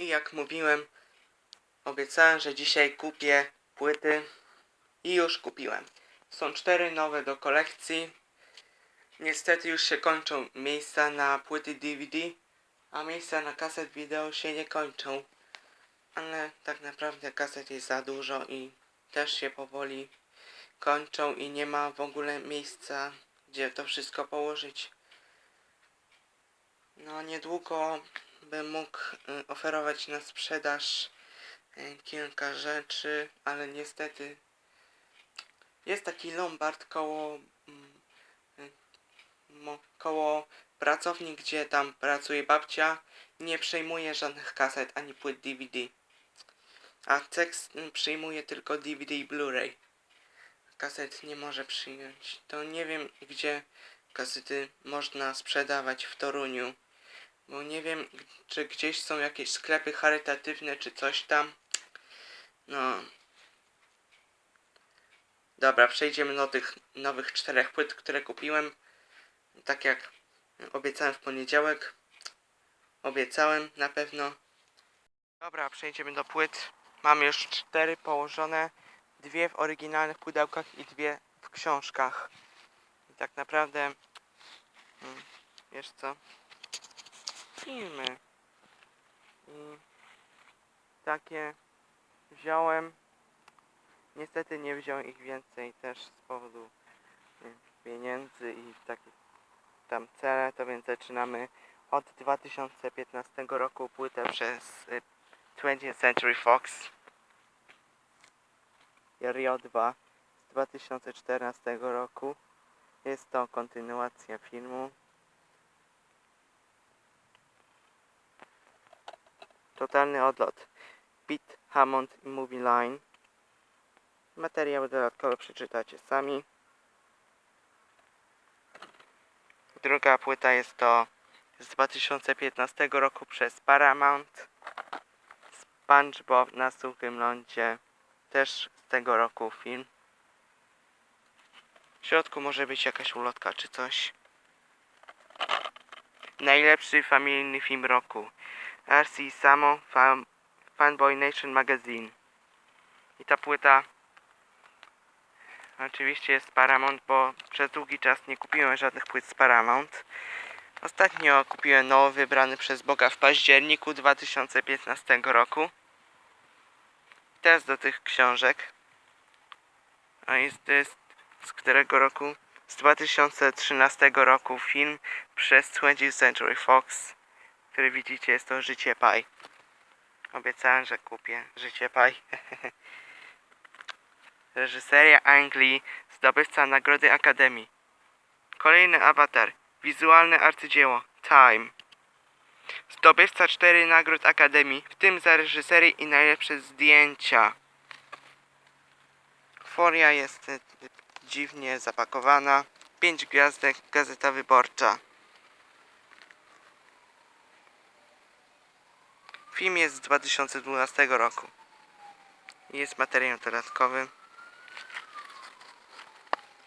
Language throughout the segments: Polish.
I jak mówiłem, obiecałem, że dzisiaj kupię płyty i już kupiłem. Są cztery nowe do kolekcji. Niestety już się kończą miejsca na płyty DVD, a miejsca na kaset wideo się nie kończą. Ale tak naprawdę kaset jest za dużo i też się powoli kończą i nie ma w ogóle miejsca, gdzie to wszystko położyć. No niedługo bym mógł y, oferować na sprzedaż y, kilka rzeczy, ale niestety jest taki lombard koło mm, y, koło pracowni, gdzie tam pracuje babcia, nie przejmuje żadnych kaset ani płyt DVD. A Cex y, przyjmuje tylko DVD i Blu-ray. Kaset nie może przyjąć. To nie wiem, gdzie kasety można sprzedawać w Toruniu. Bo nie wiem, czy gdzieś są jakieś sklepy charytatywne, czy coś tam. No. Dobra, przejdziemy do tych nowych czterech płyt, które kupiłem. Tak jak obiecałem w poniedziałek. Obiecałem na pewno. Dobra, przejdziemy do płyt. Mamy już cztery położone. Dwie w oryginalnych pudełkach i dwie w książkach. I tak naprawdę... mm, Wiesz co? Filmy. I takie wziąłem. Niestety nie wziąłem ich więcej też z powodu pieniędzy i takie tam cele, to więc zaczynamy od 2015 roku płytę przez y, 20th Century Fox. i Rio 2 z 2014 roku. Jest to kontynuacja filmu. Totalny odlot. Pete Hammond i Movie Line. Materiały dodatkowe przeczytacie sami. Druga płyta jest to z 2015 roku przez Paramount. SpongeBob na suchym lądzie. Też z tego roku film. W środku może być jakaś ulotka czy coś. Najlepszy familijny film roku. RC Samo Fan, Fanboy Nation Magazine. I ta płyta oczywiście jest Paramount, bo przez długi czas nie kupiłem żadnych płyt z Paramount. Ostatnio kupiłem nowy wybrany przez Boga w październiku 2015 roku. Teraz do tych książek. A jest jest z którego roku? Z 2013 roku film przez 20th Century Fox który widzicie jest to Życie Paj. Obiecałem, że kupię Życie Paj. Reżyseria Anglii, zdobywca Nagrody Akademii. Kolejny awatar, wizualne arcydzieło, Time. Zdobywca cztery nagród Akademii, w tym za reżyserię i najlepsze zdjęcia. Folia jest e, dziwnie zapakowana. Pięć gwiazdek, Gazeta Wyborcza. Film jest z 2012 roku. Jest materiał dodatkowy.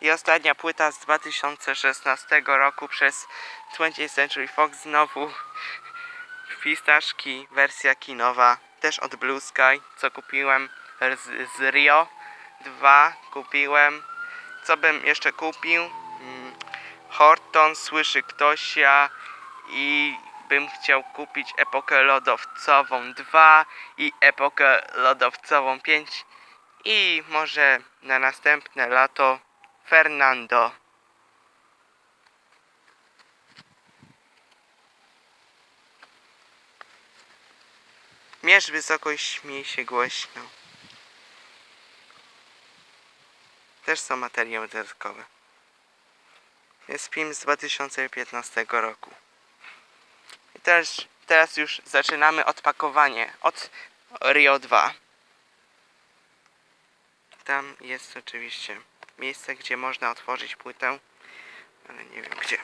I ostatnia płyta z 2016 roku przez 20th Century Fox. Znowu fistaszki, wersja kinowa. Też od Blue Sky, co kupiłem z, z Rio. Dwa kupiłem. Co bym jeszcze kupił? Mm, Horton, Słyszy Ktoś ja i bym chciał kupić epokę lodowcową 2 i epokę lodowcową 5 i może na następne lato Fernando. Mierz wysokość, śmiej się głośno. Też są materiały dodatkowe. Jest film z 2015 roku. Teraz, teraz już zaczynamy odpakowanie od Rio 2. Tam jest oczywiście miejsce, gdzie można otworzyć płytę, ale nie wiem gdzie.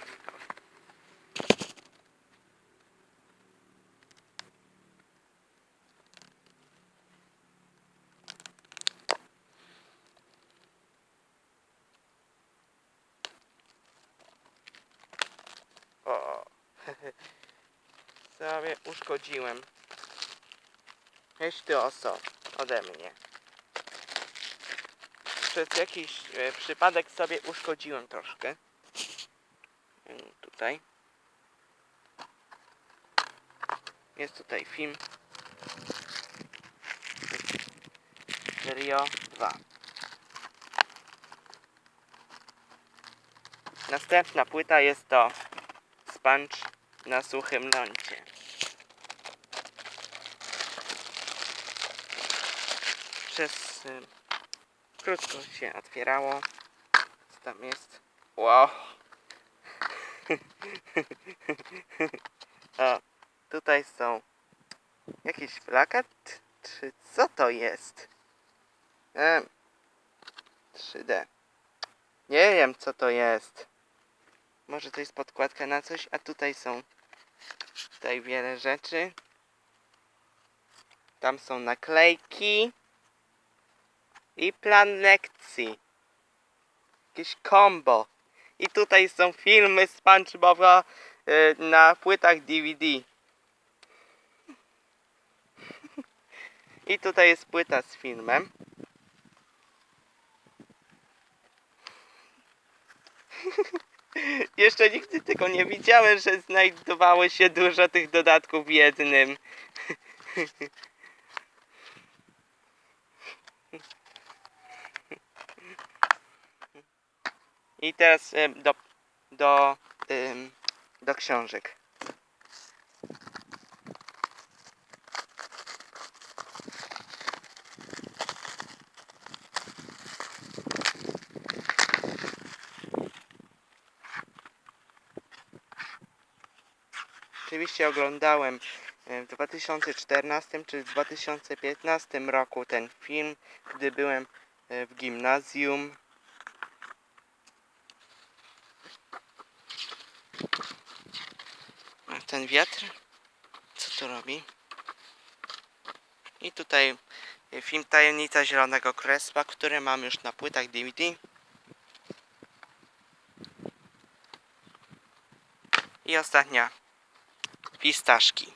O, sobie uszkodziłem. Weź ty oso ode mnie. Przez jakiś e, przypadek sobie uszkodziłem troszkę. Mm, Tutaj. Jest tutaj film. Rio 2. Następna płyta jest to Sponge na suchym lądzie. Przez y, krótko się otwierało. Co tam jest? Wow. o, tutaj są jakiś plakat? Czy co to jest? Em, 3D. Nie wiem co to jest. Może to jest podkładka na coś, a tutaj są tutaj wiele rzeczy. Tam są naklejki i plan lekcji. Jakieś combo. I tutaj są filmy SpongeBoba y, na płytach DVD. I tutaj jest płyta z filmem. Jeszcze nigdy tego nie widziałem, że znajdowało się dużo tych dodatków w jednym. I teraz do, do, do książek. Oczywiście oglądałem e, w 2014 czy 2015 roku ten film, gdy byłem e, w gimnazjum. A ten wiatr, co tu robi? I tutaj e, film Tajemnica Zielonego Królestwa, który mam już na płytach DVD. I ostatnia Pistaszki.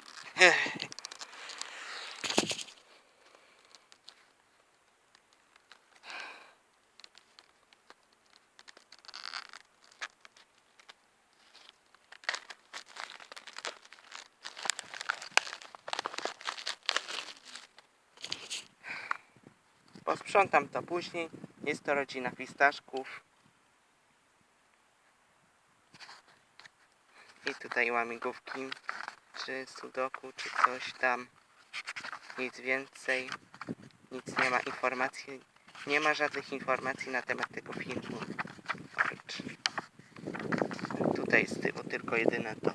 Posprzątam to później. Jest to rodzina pistaszków. I tutaj łamigłówki, czy sudoku, czy coś tam. Nic więcej. Nic nie ma informacji. Nie ma żadnych informacji na temat tego filmu. Oprócz. Tutaj z tyłu tylko jedyne to.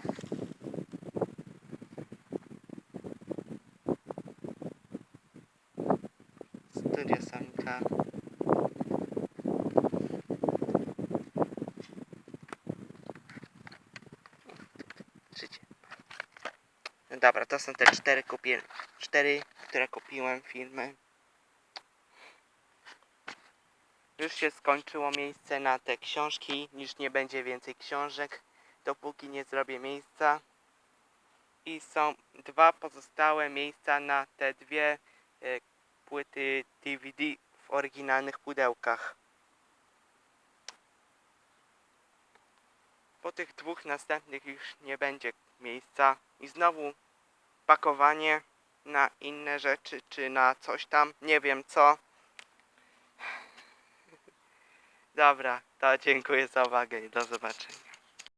Studio Sanka. Życie. No dobra, to są te cztery kupię, cztery, które kupiłem filmy. Już się skończyło miejsce na te książki, już nie będzie więcej książek, dopóki nie zrobię miejsca. I są dwa pozostałe miejsca na te dwie e, płyty DVD w oryginalnych pudełkach. Po tych dwóch następnych już nie będzie miejsca i znowu pakowanie na inne rzeczy czy na coś tam, nie wiem co. Dobra, to dziękuję za uwagę i do zobaczenia.